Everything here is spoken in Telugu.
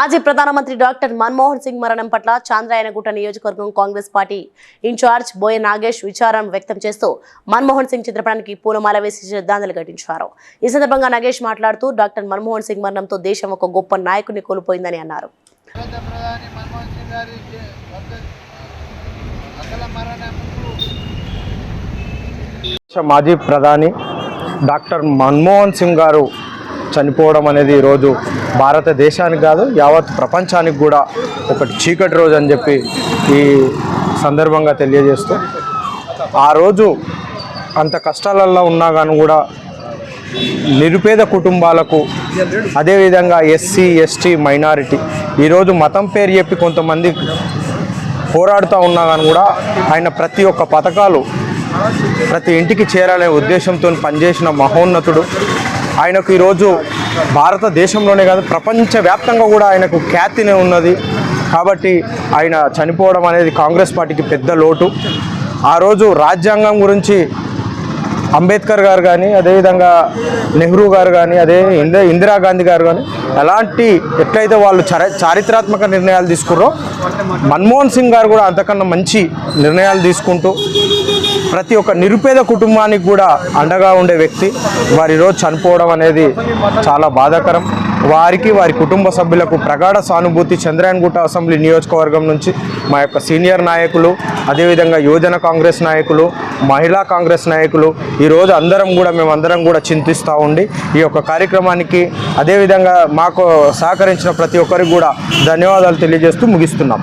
మాజీ ప్రధానమంత్రి డాక్టర్ మన్మోహన్ సింగ్ మరణం పట్ల చాంద్రాయనగుట్ట నియోజకవర్గం Congress party in-charge Boya Nagesh విచారం వ్యక్తం చేస్తూ మన్మోహన్ సింగ్ చిత్రపటానికి పూలమాల వేసి శ్రద్ధాంజలి ఘటించారు. ఈ సందర్భంగా నాగేష్ మాట్లాడుతూ డాక్టర్ మన్మోహన్ సింగ్ మరణంతో దేశం ఒక గొప్ప నాయకుడిని కోల్పోయిందని అన్నారు. మాజీ ప్రధాని డాక్టర్ మన్మోహన్ సింగ్ గారు చనిపోవడం అనేది ఈరోజు భారతదేశానికి కాదు యావత్ ప్రపంచానికి కూడా ఒకటి చీకటి రోజు అని చెప్పి ఈ సందర్భంగా తెలియజేస్తూ ఆ రోజు అంత కష్టాలలో ఉన్నా కానీ కూడా నిరుపేద కుటుంబాలకు అదేవిధంగా ఎస్సీ ఎస్టీ మైనారిటీ ఈరోజు మతం పేరు చెప్పి కొంతమంది పోరాడుతూ ఉన్నా కానీ కూడా ఆయన ప్రతి ఒక్క పథకాలు ప్రతి ఇంటికి చేరాలనే ఉద్దేశంతో పనిచేసిన మహోన్నతుడు. ఆయనకు ఈరోజు భారతదేశంలోనే కాదు ప్రపంచవ్యాప్తంగా కూడా ఆయనకు ఖ్యాతినే ఉన్నది. కాబట్టి ఆయన చనిపోవడం అనేది కాంగ్రెస్ పార్టీకి పెద్ద లోటు. ఆ రోజు రాజ్యాంగం గురించి అంబేద్కర్ గారు కానీ అదేవిధంగా నెహ్రూ గారు కానీ అదే ఇంద ఇందిరాగాంధీ గారు కానీ ఎలాంటి ఎట్లయితే వాళ్ళు చారిత్రాత్మక నిర్ణయాలు తీసుకుర్రో మన్మోహన్ సింగ్ గారు కూడా అంతకన్నా మంచి నిర్ణయాలు తీసుకుంటూ ప్రతి ఒక్క నిరుపేద కుటుంబానికి కూడా అండగా ఉండే వ్యక్తి. వారి రోజు చనిపోవడం అనేది చాలా బాధాకరం. వారికి వారి కుటుంబ సభ్యులకు ప్రగాఢ సానుభూతి చంద్రాయన్గుట్ట అసెంబ్లీ నియోజకవర్గం నుంచి మా యొక్క సీనియర్ నాయకులు అదేవిధంగా యువజన కాంగ్రెస్ నాయకులు మహిళా కాంగ్రెస్ నాయకులు ఈరోజు అందరం కూడా మేమందరం కూడా చింతిస్తూ ఉండి ఈ యొక్క కార్యక్రమానికి అదేవిధంగా మాకు సహకరించిన ప్రతి ఒక్కరికి కూడా ధన్యవాదాలు తెలియజేస్తూ ముగిస్తున్నాం.